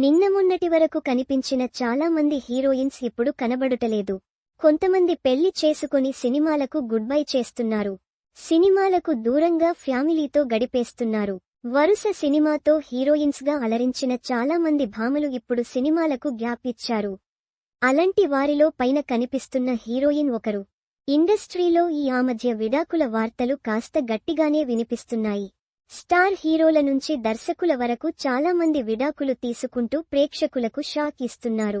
నిన్న మొన్నటి వరకు కనిపించిన చాలా మంది హీరోయిన్స్ ఇప్పుడు కనబడుటలేదు. కొంతమంది పెళ్ళి చేసుకుని సినిమాలకు గుడ్ బై చేస్తున్నారు. సినిమాలకు దూరంగా ఫ్యామిలీతో గడిపేస్తున్నారు. వరుస సినిమాతో హీరోయిన్స్గా అలరించిన చాలా మంది భామలు ఇప్పుడు సినిమాలకు గ్యాప్ ఇచ్చారు. అలాంటి వారిలో పైన కనిపిస్తున్న హీరోయిన్ ఒకరు. ఇండస్ట్రీలో ఈ ఆ మధ్య విడాకుల వార్తలు కాస్త గట్టిగానే వినిపిస్తున్నాయి. స్టార్ హీరోల నుంచి దర్శకుల వరకు చాలా మంది విడాకులు తీసుకుంటూ ప్రేక్షకులకు షాక్ ఇస్తున్నారు.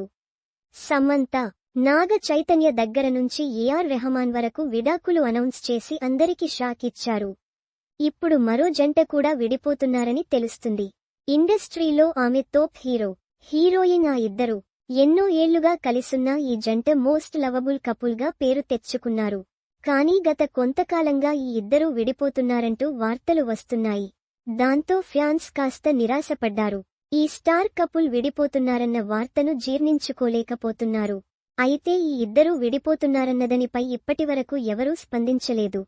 సమంత నాగ చైతన్య దగ్గర నుంచి ఏఆర్ రెహమాన్ వరకు విడాకులు అనౌన్స్ చేసి అందరికీ షాక్ ఇచ్చారు. ఇప్పుడు మరో జంట కూడా విడిపోతున్నారని తెలుస్తుంది. ఇండస్ట్రీలో ఆమె తోప్ హీరో హీరోయిన్ ఆ ఇద్దరు ఎన్నో ఏళ్ళుగా కలిసున్న ఈ జంట మోస్ట్ లవబుల్ కపుల్గా పేరు తెచ్చుకున్నారు. కానీ గత కొంతకాలంగా ఈ ఇద్దరూ విడిపోతున్నారంటూ వార్తలు వస్తున్నాయి. దాంతో ఫ్యాన్స్ కాస్త నిరాశపడ్డారు. ఈ స్టార్ కపుల్ విడిపోతున్నారన్న వార్తను జీర్ణించుకోలేకపోతున్నారు. అయితే ఈ ఇద్దరూ విడిపోతున్నారన్నదనిపై ఇప్పటివరకు ఎవరూ స్పందించలేదు.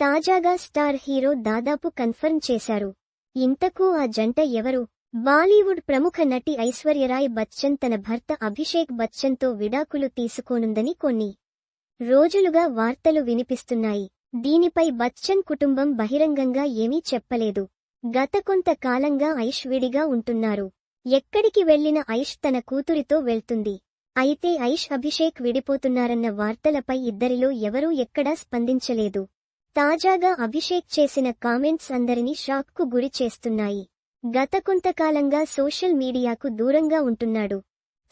తాజాగా స్టార్ హీరో దాదాపు కన్ఫర్మ్ చేశారు. ఇంతకు ఆ జంట ఎవరు? బాలీవుడ్ ప్రముఖ నటి ఐశ్వర్యరాయ్ బచ్చన్ తన భర్త అభిషేక్ బచ్చన్తో విడాకులు తీసుకోనుందని కొన్ని రోజులుగా వార్తలు వినిపిస్తున్నాయి. దీనిపై బచ్చన్ కుటుంబం బహిరంగంగా ఏమీ చెప్పలేదు. గత కొంత కాలంగా ఐష్ విడిగా ఉంటున్నారు. ఎక్కడికి వెళ్ళిన ఐష్ తన కూతురితో వెళ్తుంది. అయితే ఐష్ అభిషేక్ విడిపోతున్నారన్న వార్తలపై ఇద్దరిలో ఎవరూ ఎక్కడా స్పందించలేదు. తాజాగా అభిషేక్ చేసిన కామెంట్స్ అందరినీ షాక్కు గురి చేస్తున్నాయి. గత కొంతకాలంగా సోషల్ మీడియాకు దూరంగా ఉంటున్నాడు.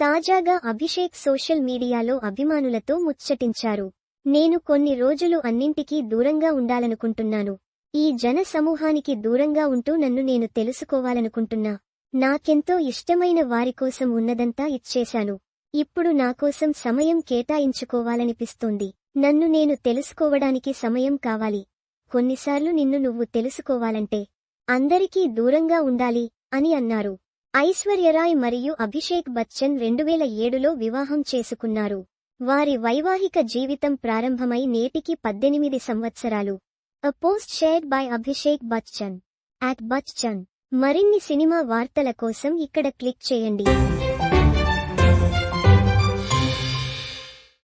తాజాగా అభిషేక్ సోషల్ మీడియాలో అభిమానులతో ముచ్చటించారు. నేను కొన్ని రోజులు అన్నింటికీ దూరంగా ఉండాలనుకుంటున్నాను. ఈ జన సమూహానికి దూరంగా ఉంటూ నన్ను నేను తెలుసుకోవాలనుకుంటున్నా. నాకెంతో ఇష్టమైన వారికోసం ఉన్నదంతా ఇచ్చేశాను. ఇప్పుడు నాకోసం సమయం కేటాయించుకోవాలనిపిస్తోంది. నన్ను నేను తెలుసుకోవడానికి సమయం కావాలి. కొన్నిసార్లు నిన్ను నువ్వు తెలుసుకోవాలంటే అందరికీ దూరంగా ఉండాలి అని అన్నారు. ఐశ్వర్యరాయ్ మరియు అభిషేక్ బచ్చన్ రెండువేల ఏడులో వివాహం చేసుకున్నారు. వారి వైవాహిక జీవితం ప్రారంభమై నేటికి పద్దెనిమిది సంవత్సరాలు. A post shared by Abhishek Bachchan at Bachchan మరిన్ని సినిమా వార్తల కోసం ఇక్కడ క్లిక్ చేయండి.